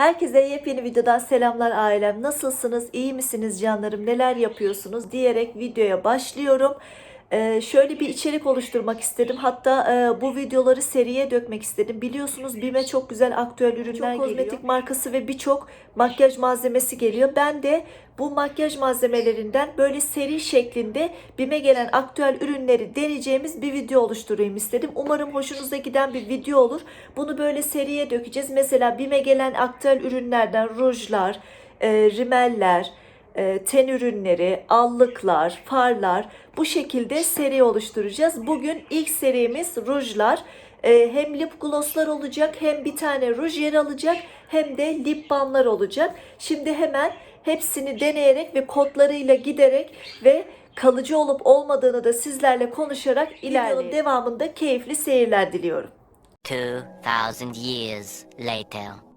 Herkese yepyeni videodan selamlar ailem. Nasılsınız? İyi misiniz canlarım? Neler yapıyorsunuz? Diyerek videoya başlıyorum. Ee, şöyle bir içerik oluşturmak istedim. Hatta e, bu videoları seriye dökmek istedim. Biliyorsunuz BİM'e çok güzel aktüel ürünler Çok geliyor. kozmetik markası ve birçok makyaj malzemesi geliyor. Ben de bu makyaj malzemelerinden böyle seri şeklinde BİM'e gelen aktüel ürünleri deneyeceğimiz bir video oluşturayım istedim. Umarım hoşunuza giden bir video olur. Bunu böyle seriye dökeceğiz. Mesela BİM'e gelen aktüel ürünlerden rujlar, e, rimeller, ten ürünleri, allıklar, farlar bu şekilde seri oluşturacağız. Bugün ilk serimiz rujlar. E, hem lip glosslar olacak hem bir tane ruj yer alacak hem de lip balmlar olacak. Şimdi hemen hepsini deneyerek ve kodlarıyla giderek ve kalıcı olup olmadığını da sizlerle konuşarak ilerleyelim. devamında keyifli seyirler diliyorum. 2000 years later.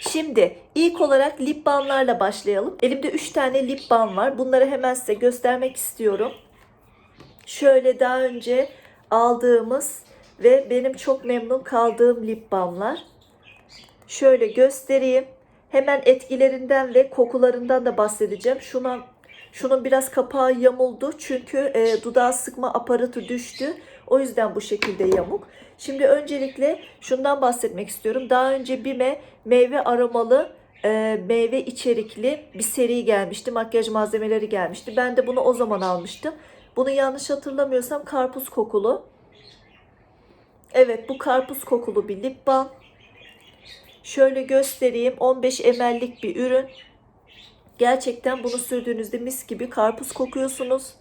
Şimdi ilk olarak lip balmlarla başlayalım. Elimde 3 tane lip balm var. Bunları hemen size göstermek istiyorum. Şöyle daha önce aldığımız ve benim çok memnun kaldığım lip balmlar. Şöyle göstereyim. Hemen etkilerinden ve kokularından da bahsedeceğim. Şuna şunun biraz kapağı yamuldu çünkü e, dudağı sıkma aparatı düştü. O yüzden bu şekilde yamuk. Şimdi öncelikle şundan bahsetmek istiyorum. Daha önce BİM'e meyve aromalı, e, meyve içerikli bir seri gelmişti. Makyaj malzemeleri gelmişti. Ben de bunu o zaman almıştım. Bunu yanlış hatırlamıyorsam karpuz kokulu. Evet bu karpuz kokulu bir lip balm. Şöyle göstereyim. 15 ml'lik bir ürün. Gerçekten bunu sürdüğünüzde mis gibi karpuz kokuyorsunuz.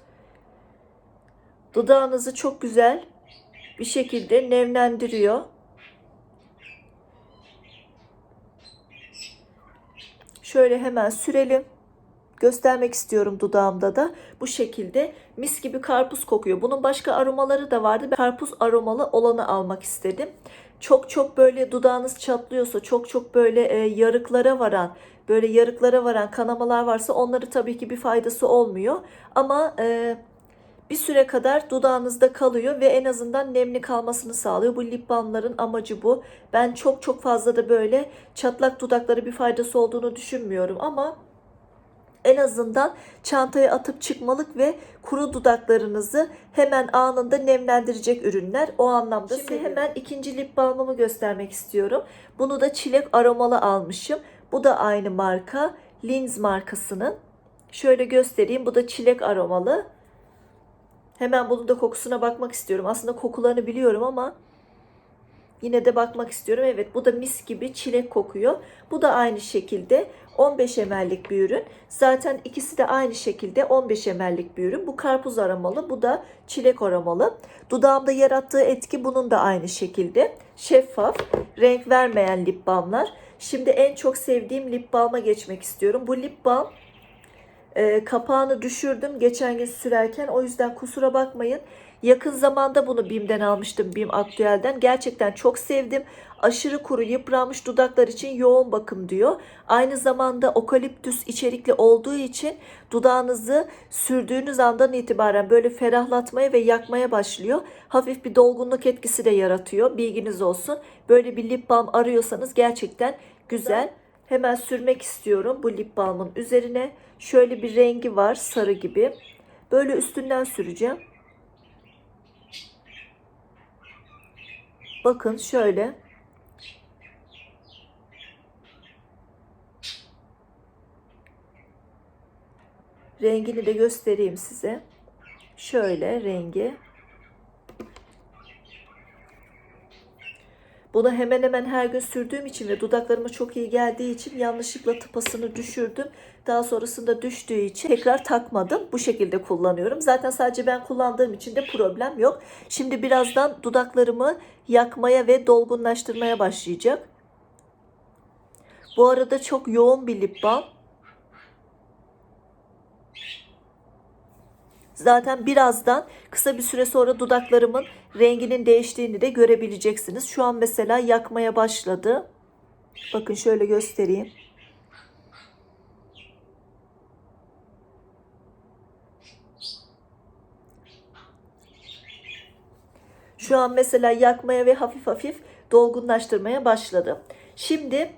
Dudağınızı çok güzel bir şekilde nemlendiriyor. Şöyle hemen sürelim. Göstermek istiyorum dudağımda da. Bu şekilde mis gibi karpuz kokuyor. Bunun başka aromaları da vardı. Ben karpuz aromalı olanı almak istedim. Çok çok böyle dudağınız çatlıyorsa, çok çok böyle e, yarıklara varan, böyle yarıklara varan kanamalar varsa onları tabii ki bir faydası olmuyor. Ama e, bir süre kadar dudağınızda kalıyor ve en azından nemli kalmasını sağlıyor. Bu lip balmların amacı bu. Ben çok çok fazla da böyle çatlak dudakları bir faydası olduğunu düşünmüyorum ama en azından çantaya atıp çıkmalık ve kuru dudaklarınızı hemen anında nemlendirecek ürünler. O anlamda size hemen ikinci lip balmımı göstermek istiyorum. Bunu da çilek aromalı almışım. Bu da aynı marka. Linz markasının. Şöyle göstereyim. Bu da çilek aromalı. Hemen bunun da kokusuna bakmak istiyorum. Aslında kokularını biliyorum ama yine de bakmak istiyorum. Evet bu da mis gibi çilek kokuyor. Bu da aynı şekilde 15 ml'lik bir ürün. Zaten ikisi de aynı şekilde 15 ml'lik bir ürün. Bu karpuz aromalı, bu da çilek aromalı. Dudağımda yarattığı etki bunun da aynı şekilde. Şeffaf, renk vermeyen lip balmlar. Şimdi en çok sevdiğim lip balma geçmek istiyorum. Bu lip balm e, kapağını düşürdüm geçen gün sürerken. O yüzden kusura bakmayın. Yakın zamanda bunu BİM'den almıştım. BİM Aktüel'den. Gerçekten çok sevdim. Aşırı kuru yıpranmış dudaklar için yoğun bakım diyor. Aynı zamanda okaliptüs içerikli olduğu için dudağınızı sürdüğünüz andan itibaren böyle ferahlatmaya ve yakmaya başlıyor. Hafif bir dolgunluk etkisi de yaratıyor. Bilginiz olsun. Böyle bir lip balm arıyorsanız gerçekten güzel. Hemen sürmek istiyorum bu lip balmın üzerine. Şöyle bir rengi var sarı gibi. Böyle üstünden süreceğim. Bakın şöyle. Rengini de göstereyim size. Şöyle rengi. Bunu hemen hemen her gün sürdüğüm için ve dudaklarıma çok iyi geldiği için yanlışlıkla tıpasını düşürdüm. Daha sonrasında düştüğü için tekrar takmadım. Bu şekilde kullanıyorum. Zaten sadece ben kullandığım için de problem yok. Şimdi birazdan dudaklarımı yakmaya ve dolgunlaştırmaya başlayacak. Bu arada çok yoğun bir lip balm. Zaten birazdan kısa bir süre sonra dudaklarımın renginin değiştiğini de görebileceksiniz. Şu an mesela yakmaya başladı. Bakın şöyle göstereyim. Şu an mesela yakmaya ve hafif hafif dolgunlaştırmaya başladı. Şimdi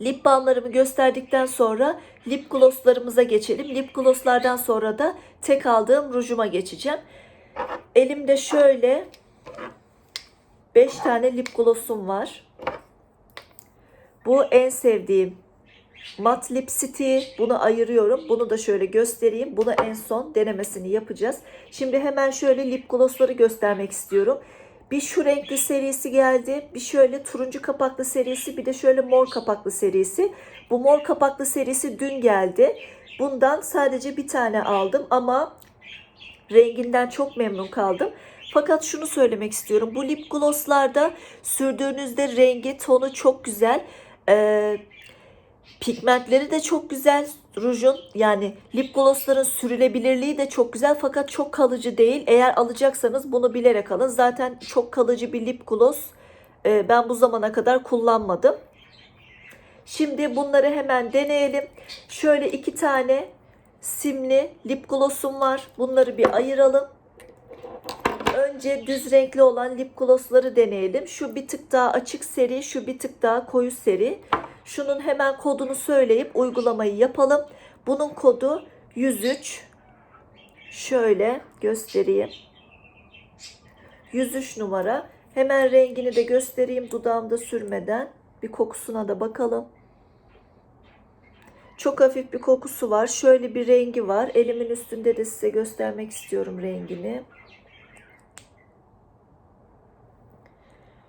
Lip balmlarımı gösterdikten sonra lip glosslarımıza geçelim. Lip glosslardan sonra da tek aldığım rujuma geçeceğim. Elimde şöyle 5 tane lip glossum var. Bu en sevdiğim mat lipstiği. Bunu ayırıyorum. Bunu da şöyle göstereyim. Bunu en son denemesini yapacağız. Şimdi hemen şöyle lip glossları göstermek istiyorum. Bir şu renkli serisi geldi. Bir şöyle turuncu kapaklı serisi. Bir de şöyle mor kapaklı serisi. Bu mor kapaklı serisi dün geldi. Bundan sadece bir tane aldım ama renginden çok memnun kaldım. Fakat şunu söylemek istiyorum. Bu lip glosslarda sürdüğünüzde rengi, tonu çok güzel. Ee, pigmentleri de çok güzel. Rujun yani lip glossların sürülebilirliği de çok güzel fakat çok kalıcı değil. Eğer alacaksanız bunu bilerek alın. Zaten çok kalıcı bir lip gloss e, ben bu zamana kadar kullanmadım. Şimdi bunları hemen deneyelim. Şöyle iki tane simli lip glossum var. Bunları bir ayıralım. Önce düz renkli olan lip glossları deneyelim. Şu bir tık daha açık seri, şu bir tık daha koyu seri. Şunun hemen kodunu söyleyip uygulamayı yapalım. Bunun kodu 103. Şöyle göstereyim. 103 numara. Hemen rengini de göstereyim dudağımda sürmeden. Bir kokusuna da bakalım. Çok hafif bir kokusu var. Şöyle bir rengi var. Elimin üstünde de size göstermek istiyorum rengini.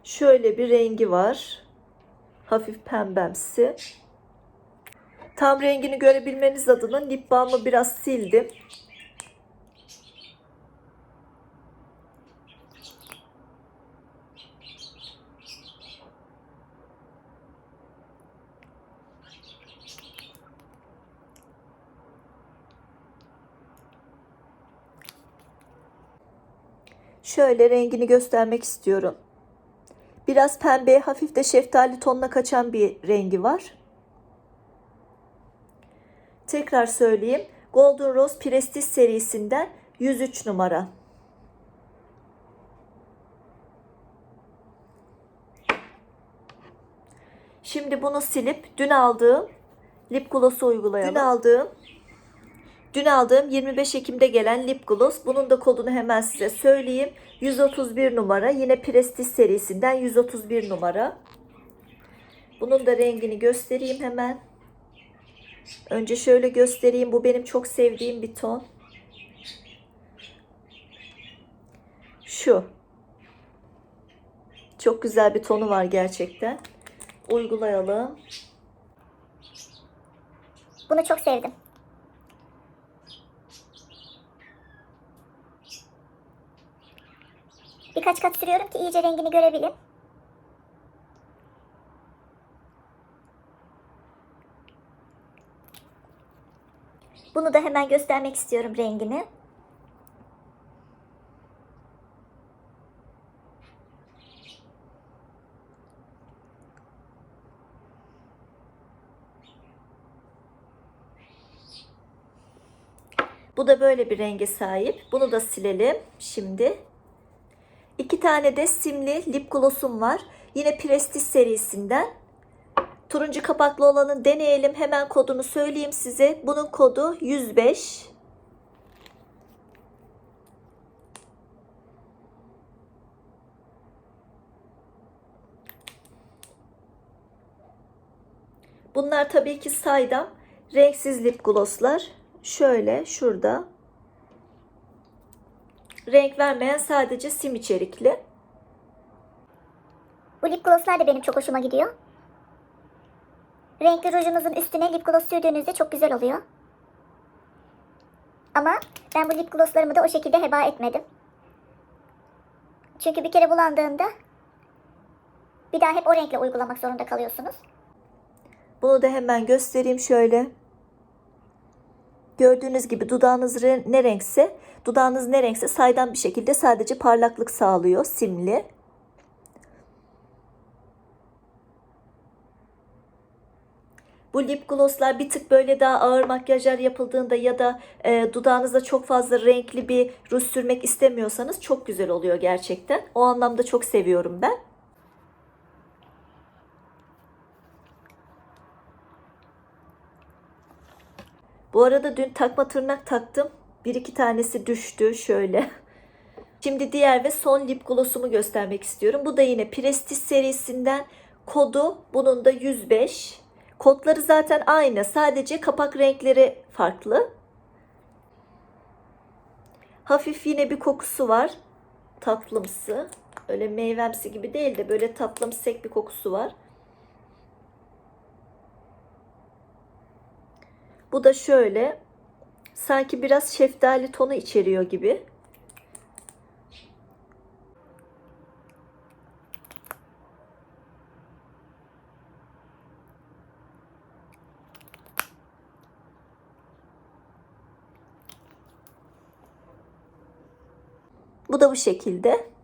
Şöyle bir rengi var. Hafif pembemsi. Tam rengini görebilmeniz adına lip balmı biraz sildim. Şöyle rengini göstermek istiyorum. Biraz pembe, hafif de şeftali tonuna kaçan bir rengi var. Tekrar söyleyeyim. Golden Rose Prestige serisinden 103 numara. Şimdi bunu silip dün aldığım lip gloss'u uygulayalım. Dün aldığım Dün aldığım 25 Ekim'de gelen lip gloss. Bunun da kodunu hemen size söyleyeyim. 131 numara. Yine Prestige serisinden 131 numara. Bunun da rengini göstereyim hemen. Önce şöyle göstereyim. Bu benim çok sevdiğim bir ton. Şu. Çok güzel bir tonu var gerçekten. Uygulayalım. Bunu çok sevdim. Birkaç kat sürüyorum ki iyice rengini görebilin. Bunu da hemen göstermek istiyorum rengini. Bu da böyle bir renge sahip. Bunu da silelim şimdi. Tane de simli lip glossum var. Yine Prestige serisinden. Turuncu kapaklı olanı deneyelim. Hemen kodunu söyleyeyim size. Bunun kodu 105. Bunlar tabii ki saydam renksiz lip glosslar. Şöyle şurada renk vermeyen sadece sim içerikli. Bu lip glosslar da benim çok hoşuma gidiyor. Renkli rujunuzun üstüne lip gloss sürdüğünüzde çok güzel oluyor. Ama ben bu lip glosslarımı da o şekilde heba etmedim. Çünkü bir kere bulandığında bir daha hep o renkle uygulamak zorunda kalıyorsunuz. Bunu da hemen göstereyim şöyle. Gördüğünüz gibi dudağınız ne renkse, dudağınız ne renkse saydam bir şekilde sadece parlaklık sağlıyor simli. Bu lip glosslar bir tık böyle daha ağır makyajlar yapıldığında ya da e, dudağınızda çok fazla renkli bir ruj sürmek istemiyorsanız çok güzel oluyor gerçekten. O anlamda çok seviyorum ben. Bu arada dün takma tırnak taktım. Bir iki tanesi düştü şöyle. Şimdi diğer ve son lip gloss'umu göstermek istiyorum. Bu da yine Prestige serisinden. Kodu bunun da 105. Kodları zaten aynı. Sadece kapak renkleri farklı. Hafif yine bir kokusu var. Tatlımsı. Öyle meyvemsi gibi değil de böyle tatlımsek bir kokusu var. Bu da şöyle. Sanki biraz şeftali tonu içeriyor gibi. Bu da bu şekilde.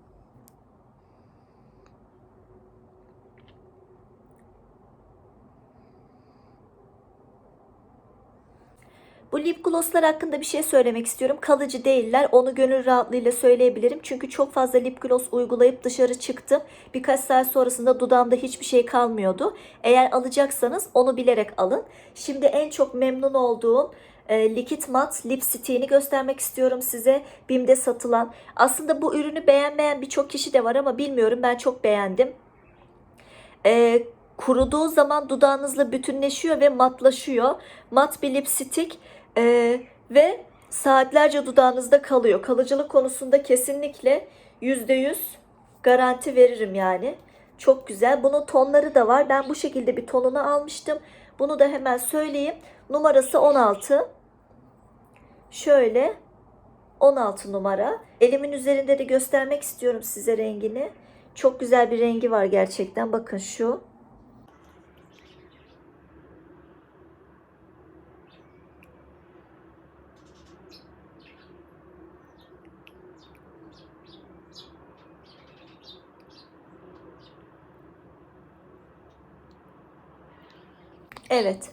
Lip glosslar hakkında bir şey söylemek istiyorum. Kalıcı değiller. Onu gönül rahatlığıyla söyleyebilirim. Çünkü çok fazla lip gloss uygulayıp dışarı çıktım. Birkaç saat sonrasında dudağımda hiçbir şey kalmıyordu. Eğer alacaksanız onu bilerek alın. Şimdi en çok memnun olduğum e, Liquid Matte lipstick'ini göstermek istiyorum size. BİM'de satılan. Aslında bu ürünü beğenmeyen birçok kişi de var ama bilmiyorum. Ben çok beğendim. E, kuruduğu zaman dudağınızla bütünleşiyor ve matlaşıyor. Mat bir lipstick e, ve saatlerce dudağınızda kalıyor. Kalıcılık konusunda kesinlikle %100 garanti veririm yani. Çok güzel. Bunun tonları da var. Ben bu şekilde bir tonunu almıştım. Bunu da hemen söyleyeyim. Numarası 16. Şöyle 16 numara. Elimin üzerinde de göstermek istiyorum size rengini. Çok güzel bir rengi var gerçekten. Bakın şu. Evet.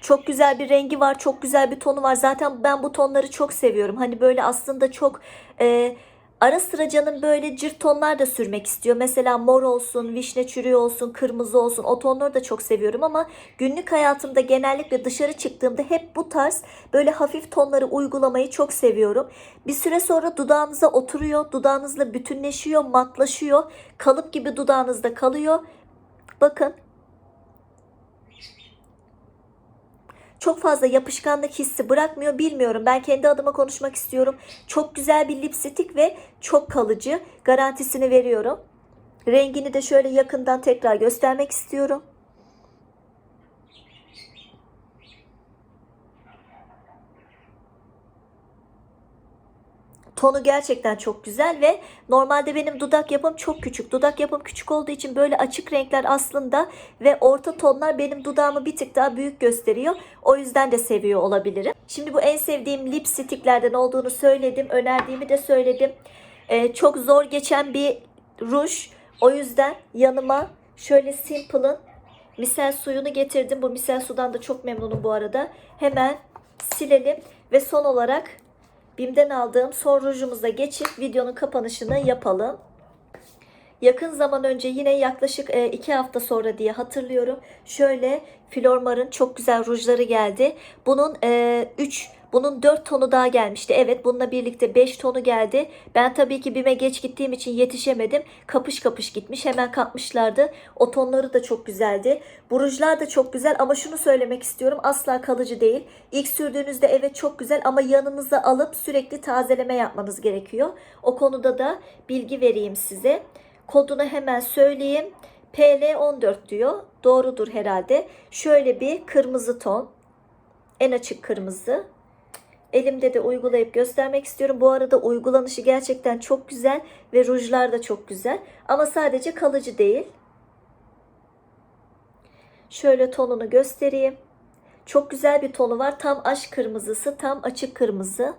Çok güzel bir rengi var, çok güzel bir tonu var. Zaten ben bu tonları çok seviyorum. Hani böyle aslında çok e, ara sıra canım böyle cırt tonlar da sürmek istiyor. Mesela mor olsun, vişne çürüğü olsun, kırmızı olsun. O tonları da çok seviyorum ama günlük hayatımda genellikle dışarı çıktığımda hep bu tarz böyle hafif tonları uygulamayı çok seviyorum. Bir süre sonra dudağınıza oturuyor, dudağınızla bütünleşiyor, matlaşıyor. Kalıp gibi dudağınızda kalıyor. Bakın çok fazla yapışkanlık hissi bırakmıyor. Bilmiyorum. Ben kendi adıma konuşmak istiyorum. Çok güzel bir lipstick ve çok kalıcı. Garantisini veriyorum. Rengini de şöyle yakından tekrar göstermek istiyorum. Tonu gerçekten çok güzel ve normalde benim dudak yapım çok küçük. Dudak yapım küçük olduğu için böyle açık renkler aslında ve orta tonlar benim dudağımı bir tık daha büyük gösteriyor. O yüzden de seviyor olabilirim. Şimdi bu en sevdiğim lipsticklerden olduğunu söyledim. Önerdiğimi de söyledim. Ee, çok zor geçen bir ruj. O yüzden yanıma şöyle Simple'ın misel suyunu getirdim. Bu misel sudan da çok memnunum bu arada. Hemen silelim ve son olarak BİM'den aldığım son rujumuza geçip videonun kapanışını yapalım. Yakın zaman önce yine yaklaşık 2 hafta sonra diye hatırlıyorum. Şöyle Flormar'ın çok güzel rujları geldi. Bunun 3 bunun 4 tonu daha gelmişti. Evet bununla birlikte 5 tonu geldi. Ben tabii ki BİM'e geç gittiğim için yetişemedim. Kapış kapış gitmiş. Hemen kapmışlardı. O tonları da çok güzeldi. Bu rujlar da çok güzel ama şunu söylemek istiyorum. Asla kalıcı değil. İlk sürdüğünüzde evet çok güzel ama yanınıza alıp sürekli tazeleme yapmanız gerekiyor. O konuda da bilgi vereyim size. Kodunu hemen söyleyeyim. PL14 diyor. Doğrudur herhalde. Şöyle bir kırmızı ton. En açık kırmızı. Elimde de uygulayıp göstermek istiyorum. Bu arada uygulanışı gerçekten çok güzel ve rujlar da çok güzel. Ama sadece kalıcı değil. Şöyle tonunu göstereyim. Çok güzel bir tonu var. Tam aş kırmızısı, tam açık kırmızı.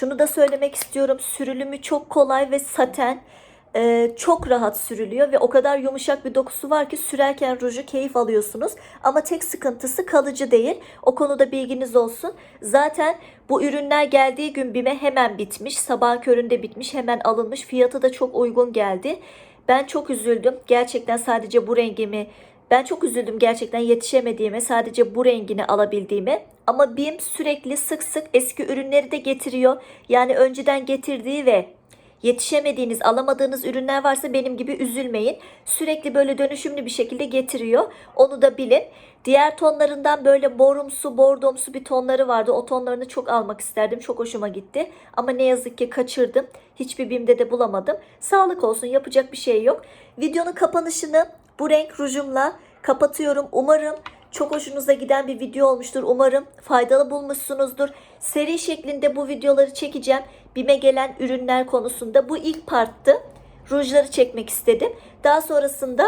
Şunu da söylemek istiyorum. Sürülümü çok kolay ve saten. Ee, çok rahat sürülüyor ve o kadar yumuşak bir dokusu var ki sürerken ruju keyif alıyorsunuz. Ama tek sıkıntısı kalıcı değil. O konuda bilginiz olsun. Zaten bu ürünler geldiği gün BİM'e hemen bitmiş. Sabahın köründe bitmiş. Hemen alınmış. Fiyatı da çok uygun geldi. Ben çok üzüldüm. Gerçekten sadece bu rengimi ben çok üzüldüm gerçekten yetişemediğime, sadece bu rengini alabildiğime. Ama BİM sürekli sık sık eski ürünleri de getiriyor. Yani önceden getirdiği ve yetişemediğiniz, alamadığınız ürünler varsa benim gibi üzülmeyin. Sürekli böyle dönüşümlü bir şekilde getiriyor. Onu da bilin. Diğer tonlarından böyle morumsu, bordomsu bir tonları vardı. O tonlarını çok almak isterdim. Çok hoşuma gitti. Ama ne yazık ki kaçırdım. Hiçbir BİM'de de bulamadım. Sağlık olsun yapacak bir şey yok. Videonun kapanışını bu renk rujumla kapatıyorum. Umarım çok hoşunuza giden bir video olmuştur. Umarım faydalı bulmuşsunuzdur. Seri şeklinde bu videoları çekeceğim. BİM'e gelen ürünler konusunda. Bu ilk parttı. Rujları çekmek istedim. Daha sonrasında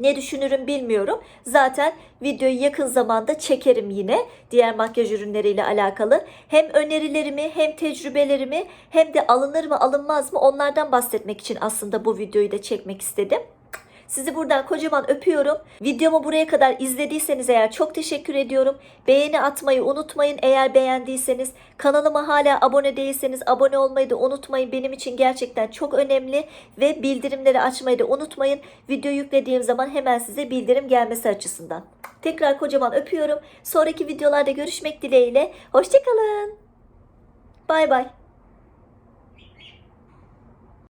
ne düşünürüm bilmiyorum. Zaten videoyu yakın zamanda çekerim yine diğer makyaj ürünleriyle alakalı. Hem önerilerimi hem tecrübelerimi hem de alınır mı alınmaz mı onlardan bahsetmek için aslında bu videoyu da çekmek istedim. Sizi buradan kocaman öpüyorum. Videomu buraya kadar izlediyseniz eğer çok teşekkür ediyorum. Beğeni atmayı unutmayın eğer beğendiyseniz. Kanalıma hala abone değilseniz abone olmayı da unutmayın. Benim için gerçekten çok önemli ve bildirimleri açmayı da unutmayın. Video yüklediğim zaman hemen size bildirim gelmesi açısından. Tekrar kocaman öpüyorum. Sonraki videolarda görüşmek dileğiyle. Hoşçakalın. Bay bay.